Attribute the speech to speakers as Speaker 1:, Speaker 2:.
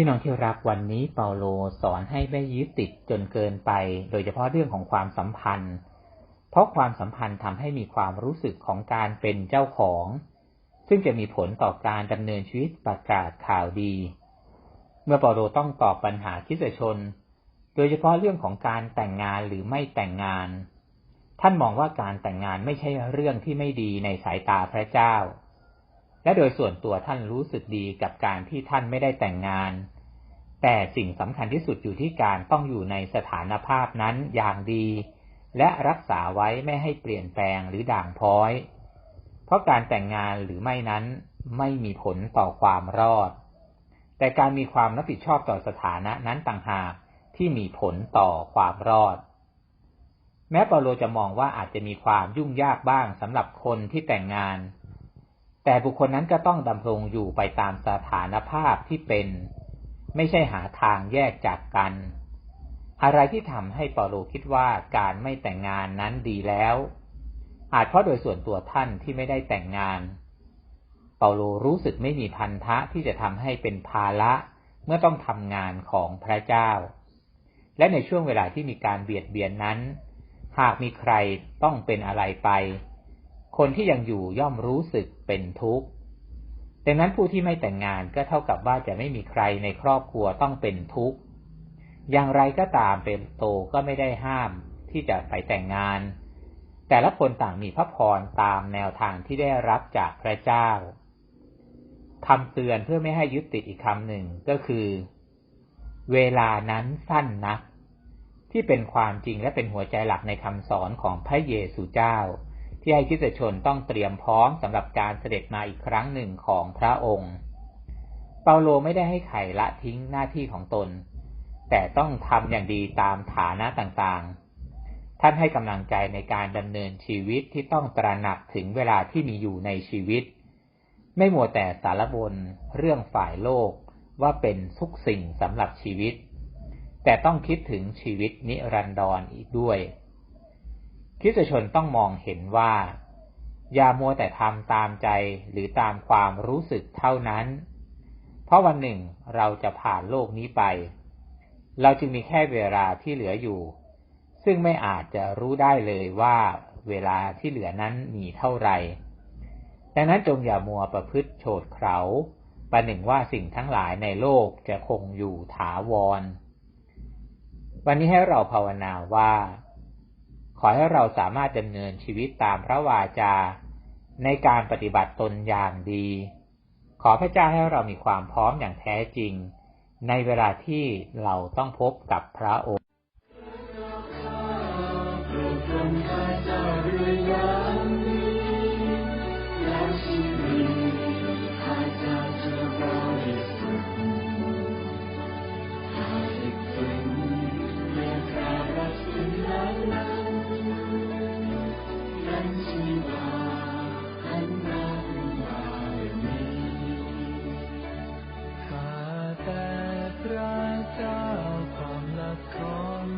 Speaker 1: พี่น้องที่รักวันนี้เปาโลสอนให้ไม่ยึดติดจนเกินไป โดยเฉพาะเรื่องของความสัมพันธ์ เพราะความสัมพันธ์ทำให้มีความรู้สึกของการเป็นเจ้าของ ซึ่งจะมีผลต่อการดำเนินชีวิตประกาศข่าวดี เมื่อเปาโลต้องตอบปัญหาคิดชน โดยเฉพาะเรื่องของการแต่งงานหรือไม่แต่งงาน ท่านมองว่าการแต่งงานไม่ใช่เรื่องที่ไม่ดีในสายตาพระเจ้า และโดยส่วนตัวท่านรู้สึกดีกับการที่ท่านไม่ได้แต่งงาน แต่สิ่งสำคัญที่สุดอยู่ที่การต้องอยู่ในสถานภาพนั้นอย่างดี และรักษาไว้ไม่ให้เปลี่ยนแปลงหรือด่างพ้อย เพราะการแต่งงานหรือไม่นั้นไม่มีผลต่อความรอด แต่การมีความรับผิดชอบต่อสถานะนั้นต่างหากที่มีผลต่อความรอด แม้เปาโลจะมองว่าอาจจะมีความยุ่งยากบ้างสำหรับคนที่แต่งงาน แต่บุคคลนั้นก็ต้องดำรงอยู่ไปตามสถานภาพที่เป็น ไม่ใช่หาทางแยกจากกัน อะไรที่ทำให้เปาโลคิดว่าการไม่แต่งงานนั้นดีแล้ว อาจเพราะโดยส่วนตัวท่านที่ไม่ได้แต่งงาน เปาโลรู้สึกไม่มีพันธะที่จะทำให้เป็นภาระเมื่อต้องทำงานของพระเจ้า และในช่วงเวลาที่มีการเบียดเบียนนั้น หากมีใครต้องเป็นอะไรไป คนที่ยังอยู่ย่อมรู้สึกเป็นทุกข์ดังนั้นผู้ที่ไม่แต่งงานก็เท่ากับว่าจะไม่มีใครในครอบครัวต้องเป็นทุกข์ อย่างไรก็ตามเป็นโตก็ไม่ได้ห้ามที่จะไปแต่งงาน แต่ละคนต่างมีพระพรตามแนวทางที่ได้รับจากพระเจ้าคำเตือนเพื่อไม่ให้ยึดติดอีกคำหนึ่งก็คือ เวลานั้นสั้นนัก ที่เป็นความจริงและเป็นหัวใจหลักในคำสอนของพระเยซูเจ้า ที่ให้คิดชนต้องเตรียมพร้อมสำหรับการเสด็จมาอีกครั้งหนึ่งของพระองค์ เปาโลไม่ได้ให้ไขละทิ้งหน้าที่ของตน แต่ต้องทำอย่างดีตามฐานะต่างๆ ท่านให้กำลังใจในการดำเนินชีวิตที่ต้องตระหนักถึงเวลาที่มีอยู่ในชีวิต ไม่มัวแต่สารบนเรื่องฝ่ายโลกว่าเป็นทุกสิ่งสำหรับชีวิต แต่ต้องคิดถึงชีวิตนิรันดรออีกด้วย คริสชนต้องมองเห็นว่า อย่ามัวแต่ทำตามใจหรือตามความรู้สึกเท่านั้น เพราะวันหนึ่งเราจะผ่านโลกนี้ไป เราจึงมีแค่เวลาที่เหลืออยู่ ซึ่งไม่อาจจะรู้ได้เลยว่าเวลาที่เหลือนั้นมีเท่าไหร่ดังนั้นจงอย่ามัวประพฤติโฉดเขาประหนึ่งว่าสิ่งทั้งหลายในโลกจะคงอยู่ถาวร วันนี้ให้เราภาวนาว่า ขอให้เราสามารถดำเนินชีวิตตามพระวาจา ในการปฏิบัติตนอย่างดี ขอพระเจ้าให้เรามีความพร้อมอย่างแท้จริง ในเวลาที่เราต้องพบกับพระองค์
Speaker 2: เจ้าความรักของพระ